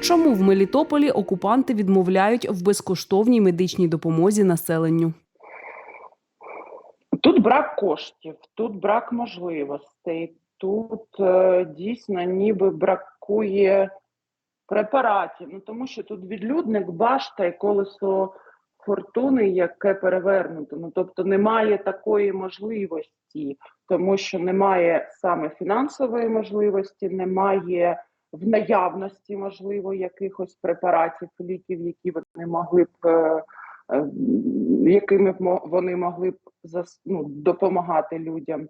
Чому в Мелітополі окупанти відмовляють в безкоштовній медичній допомозі населенню? Тут брак коштів, тут брак можливостей, тут е, дійсно ніби бракує препаратів. Ну тому що тут відлюдник, башта і колесо фортуни, яке перевернуто. Ну тобто немає такої можливості, тому що немає саме фінансової можливості, немає в наявності, можливо, якихось препаратів, ліків, які вони могли б. е, е, якими б вони могли б ну, допомагати людям.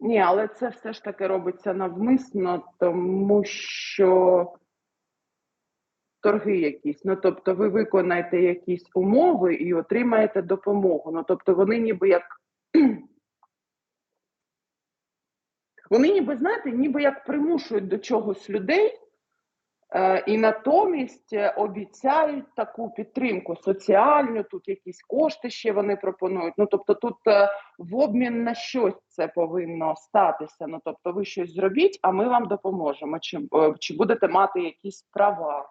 Ні, але це все ж таки робиться навмисно, тому що торги якісь. Ну тобто, ви виконаєте якісь умови і отримаєте допомогу. Ну тобто, вони ніби як. Вони ніби, знаєте, ніби як примушують до чогось людей, Е, і натомість е, обіцяють таку підтримку соціальну, тут якісь кошти ще вони пропонують. Ну тобто, тут е, в обмін на щось це повинно статися. Ну тобто, ви щось зробіть, а ми вам допоможемо. Чи, е, чи будете мати якісь права? Е,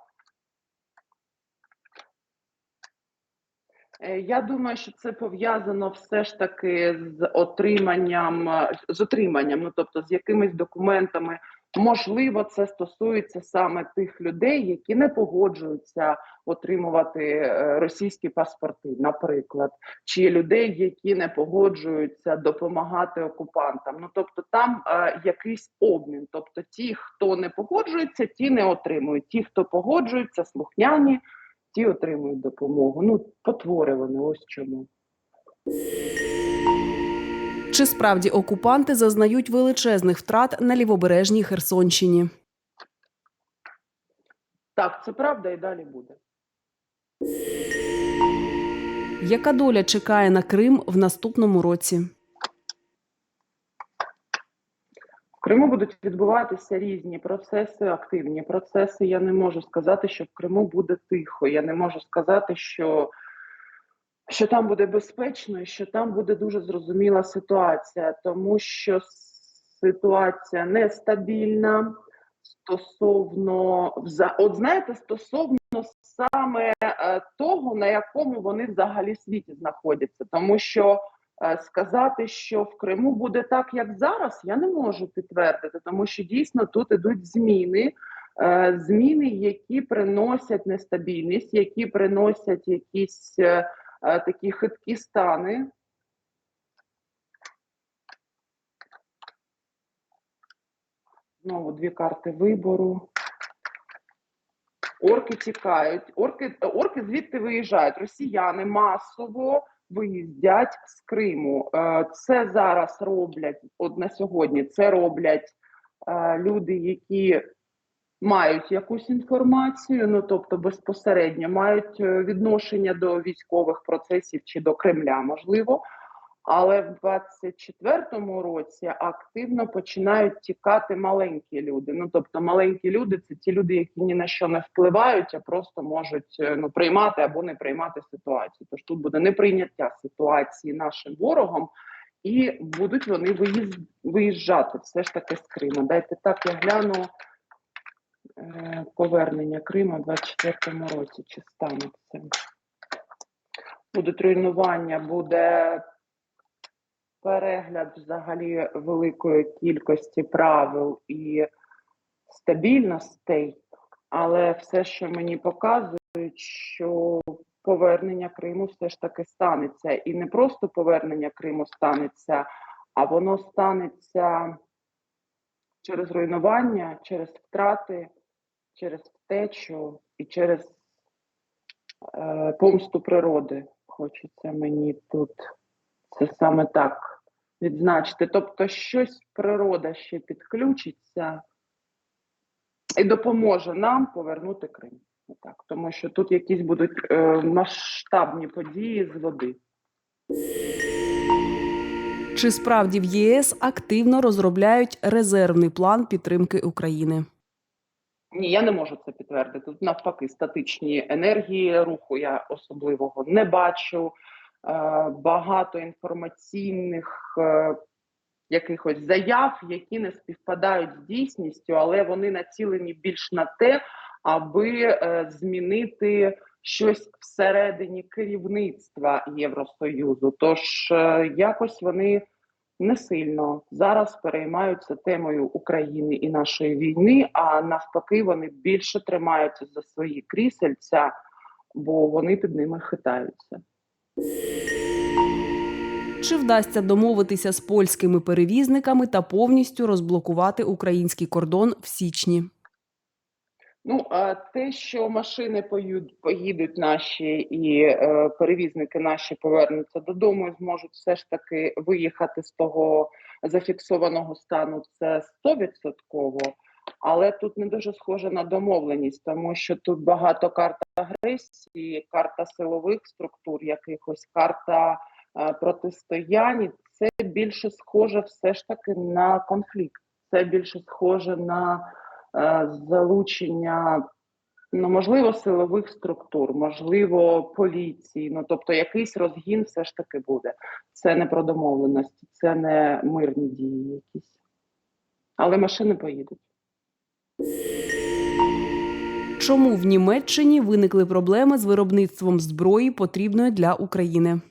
Я думаю, що це пов'язано все ж таки з отриманням, е, з отриманням, ну тобто з якимись документами. Можливо, це стосується саме тих людей, які не погоджуються отримувати е, російські паспорти, наприклад, чи людей, які не погоджуються допомагати окупантам. Ну тобто, там е, якийсь обмін. Тобто, ті, хто не погоджується, ті не отримують. Ті, хто погоджуються, слухняні, ті отримують допомогу. Ну, потвори вони ось чому. Чи справді окупанти зазнають величезних втрат на лівобережній Херсонщині? Так, це правда і далі буде. Яка доля чекає на Крим в наступному році? В Криму будуть відбуватися різні процеси, активні процеси. Я не можу сказати, що в Криму буде тихо. Я не можу сказати, що, що там буде безпечно і що там буде дуже зрозуміла ситуація, тому що ситуація нестабільна стосовно от знаєте, стосовно саме е, того, на якому вони взагалі світі знаходяться, тому що сказати, що в Криму буде так, як зараз, я не можу підтвердити, тому що дійсно тут ідуть зміни, е, зміни, які приносять нестабільність, які приносять якісь е, е, такі хиткі стани. Знову дві карти вибору. Орки тікають. Орки, орки звідти виїжджають. Росіяни масово виїздять з Криму. Е, Це зараз роблять от на сьогодні. Це роблять е, люди, які мають якусь інформацію, ну тобто безпосередньо мають е, відношення до військових процесів чи до Кремля, можливо. Але в 24-му році активно починають тікати маленькі люди. Ну тобто, маленькі люди це ті люди, які ні на що не впливають, а просто можуть е, ну приймати або не приймати ситуацію. Тож тут буде неприйняття ситуації нашим ворогом, і будуть вони виїзд, виїжджати все ж таки з Криму. Дайте так, я гляну е, повернення Криму в 24-му році. Чи станеться? Будуть руйнування, буде перегляд взагалі великої кількості правил і стабільностей, але все, що мені показують, що повернення Криму все ж таки станеться. І не просто повернення Криму станеться, а воно станеться через руйнування, через втрати, через втечу і через е, помсту природи. Хочеться мені тут це саме так відзначити. Тобто, щось природа ще підключиться і допоможе нам повернути Крим. Так, тому що тут якісь будуть е, масштабні події з води. Чи справді в ЄС активно розробляють резервний план підтримки України? Ні, я не можу це підтвердити. Тут навпаки, статичні енергії руху я особливого не бачу. Е, багато інформаційних е, якихось заяв, які не співпадають з дійсністю, але вони націлені більш на те, аби е, змінити щось всередині керівництва Євросоюзу. Тож якось вони не сильно зараз переймаються темою України і нашої війни, а навпаки, вони більше тримаються за свої крісельця, бо вони під ними хитаються. Чи вдасться домовитися з польськими перевізниками та повністю розблокувати український кордон в січні? Ну, а те, що машини поїдуть, наші і е, перевізники наші повернуться додому і зможуть все ж таки виїхати з того зафіксованого стану, це стовідсотково. Але тут не дуже схоже на домовленість, тому що тут багато карт агресії, карта силових структур, якихось карта е, протистоянь. Це більше схоже все ж таки на конфлікт. Це більше схоже на е, залучення, ну можливо, силових структур, можливо, поліції. Ну тобто, якийсь розгін все ж таки буде. Це не про домовленості, це не мирні дії якісь. Але машини поїдуть. Чому в Німеччині виникли проблеми з виробництвом зброї, потрібної для України?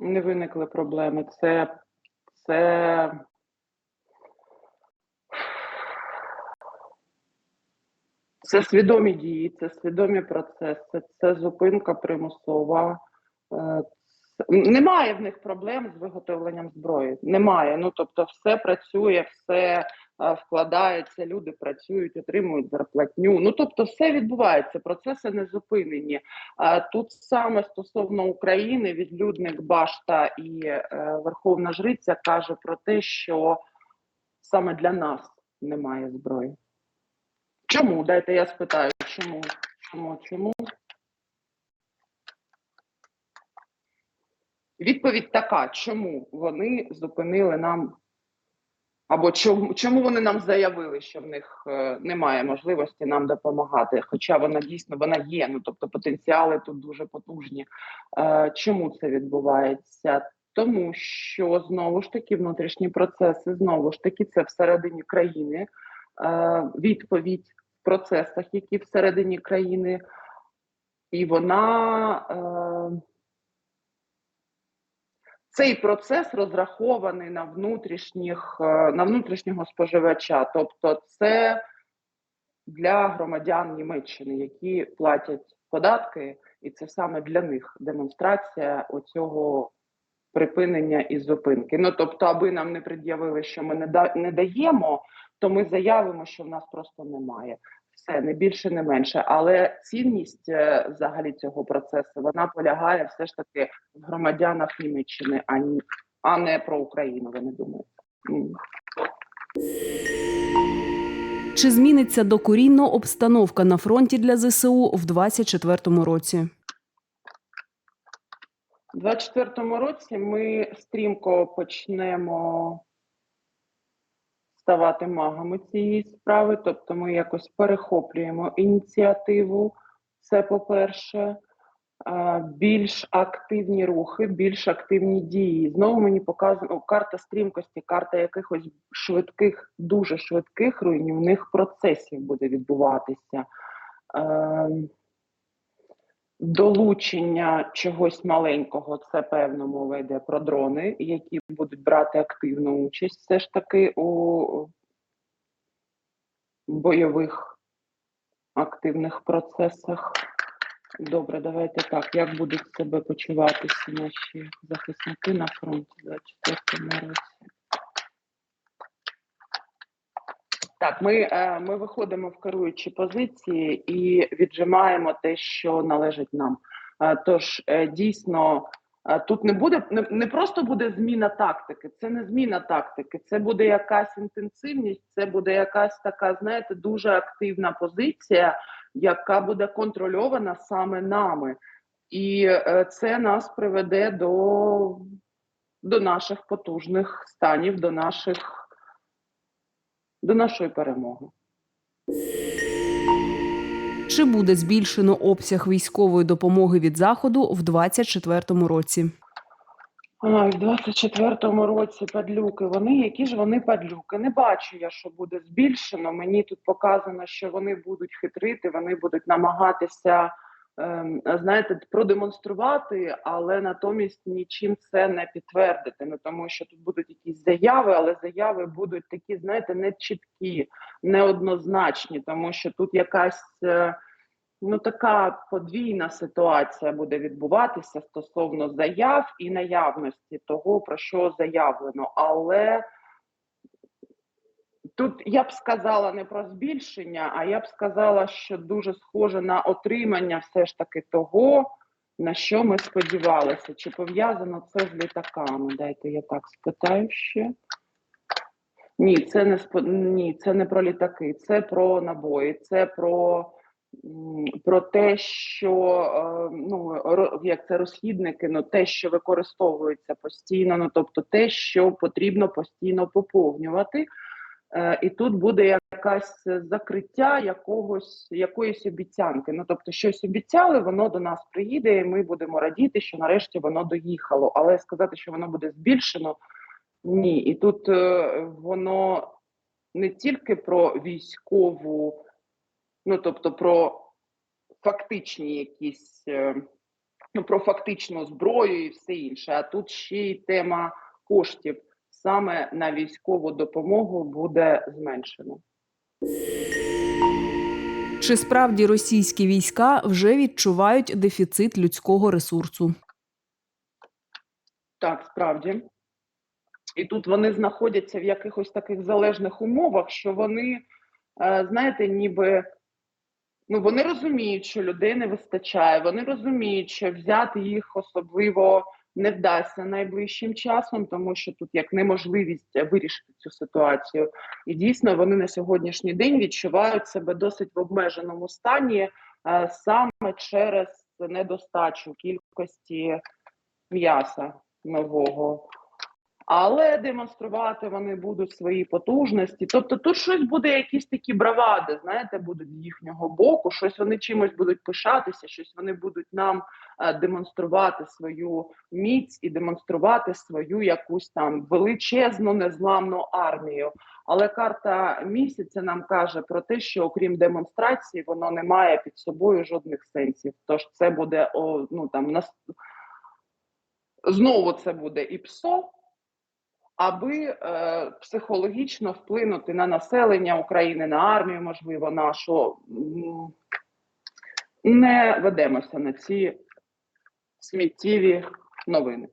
Не виникли проблеми. Це, це Це свідомі дії, це свідомі процеси, це зупинка примусова. Е, Немає в них проблем з виготовленням зброї. Немає. Ну тобто, все працює, все вкладається, люди працюють, отримують зарплатню. Ну тобто, все відбувається, процеси не зупинені. Тут саме стосовно України, відлюдник Башта і е, Верховна Жриця каже про те, що саме для нас немає зброї. Чому? Дайте я спитаю, чому? Чому? Чому? Відповідь така: чому вони зупинили нам, або чому, чому вони нам заявили, що в них е, немає можливості нам допомагати? Хоча вона дійсно вона є, ну тобто потенціали тут дуже потужні. Е, чому це відбувається? Тому що знову ж таки внутрішні процеси, знову ж таки, це всередині країни. Е, відповідь в процесах, які всередині країни, і вона е, цей процес розрахований на внутрішніх е, на внутрішнього споживача, тобто це для громадян Німеччини, які платять податки, і це саме для них демонстрація оцього припинення і зупинки. Ну тобто, аби нам не пред'явили, що ми не да не даємо, то ми заявимо, що в нас просто немає. Все не більше, не менше. Але цінність е, взагалі цього процесу вона полягає все ж таки в громадянах Німеччини, а ні, а не про Україну. Вони думають. Чи зміниться докорінно обстановка на фронті для ЗСУ в 2024 році? У 24-му році ми стрімко почнемо ставати магами цієї справи, тобто ми якось перехоплюємо ініціативу. Це по-перше, більш активні рухи, більш активні дії. Знову мені показано карта стрімкості, карта якихось швидких, дуже швидких руйнівних процесів буде відбуватися. Долучення чогось маленького, це певно мова йде про дрони, які будуть брати активну участь все ж таки у бойових активних процесах. Добре, давайте так. Як будуть себе почуватися наші захисники на фронті в 24 році? Так, ми, е, ми виходимо в керуючі позиції і віджимаємо те, що належить нам. Е, Тож е, дійсно тут не буде не, просто буде зміна тактики, це не зміна тактики, це буде якась інтенсивність, це буде якась така, знаєте, дуже активна позиція, яка буде контрольована саме нами. І це нас приведе до, до наших потужних станів, до наших до нашої перемоги. Чи буде збільшено обсяг військової допомоги від заходу в 2024 році? Ай, в 24-му році падлюки. Вони які ж вони падлюки? Не бачу я, що буде збільшено. Мені тут показано, що вони будуть хитрити, вони будуть намагатися, знаєте, продемонструвати, але натомість нічим це не підтвердити. Ну тому що тут будуть якісь заяви, але заяви будуть такі, знаєте, не чіткі, неоднозначні, тому що тут якась. е, Ну, така подвійна ситуація буде відбуватися стосовно заяв і наявності того, про що заявлено. Але тут я б сказала не про збільшення, а я б сказала, що дуже схоже на отримання все ж таки того, на що ми сподівалися. Чи пов'язано це з літаками? Дайте я так спитаю ще. Ні, це не спо... ні, це не про літаки, це про набої, це про про те, що е, ну як це розхідники, ну те, що використовується постійно, ну тобто те, що потрібно постійно поповнювати. Е, і тут буде якась закриття якогось якоїсь обіцянки. Ну тобто, щось обіцяли, воно до нас приїде, і ми будемо радіти, що нарешті воно доїхало. Але сказати, що воно буде збільшено, ні. І тут е, воно не тільки про військову, ну тобто про фактичні якісь, е, ну про фактичну зброю і все інше. А тут ще й тема коштів саме на військову допомогу буде зменшена. Чи справді російські війська вже відчувають дефіцит людського ресурсу? Так, справді. І тут вони знаходяться в якихось таких залежних умовах, що вони, е, знаєте, ніби ну вони розуміють, що людей не вистачає. Вони розуміють, що взяти їх особливо не вдасться найближчим часом, тому що тут як неможливість вирішити цю ситуацію. І дійсно вони на сьогоднішній день відчувають себе досить в обмеженому стані е, саме через недостачу кількості м'яса нового. Але демонструвати вони будуть свої потужності. Тобто тут щось буде, якісь такі бравади, знаєте, будуть з їхнього боку, щось вони чимось будуть пишатися, щось вони будуть нам е, демонструвати свою міць і демонструвати свою якусь там величезну незламну армію. Але карта місяця нам каже про те, що окрім демонстрації, воно не має під собою жодних сенсів. Тож це буде о, ну там нас знову це буде і ПСО, аби е, психологічно вплинути на населення України, на армію, можливо, нашу. Не ведемося на ці сміттєві новини.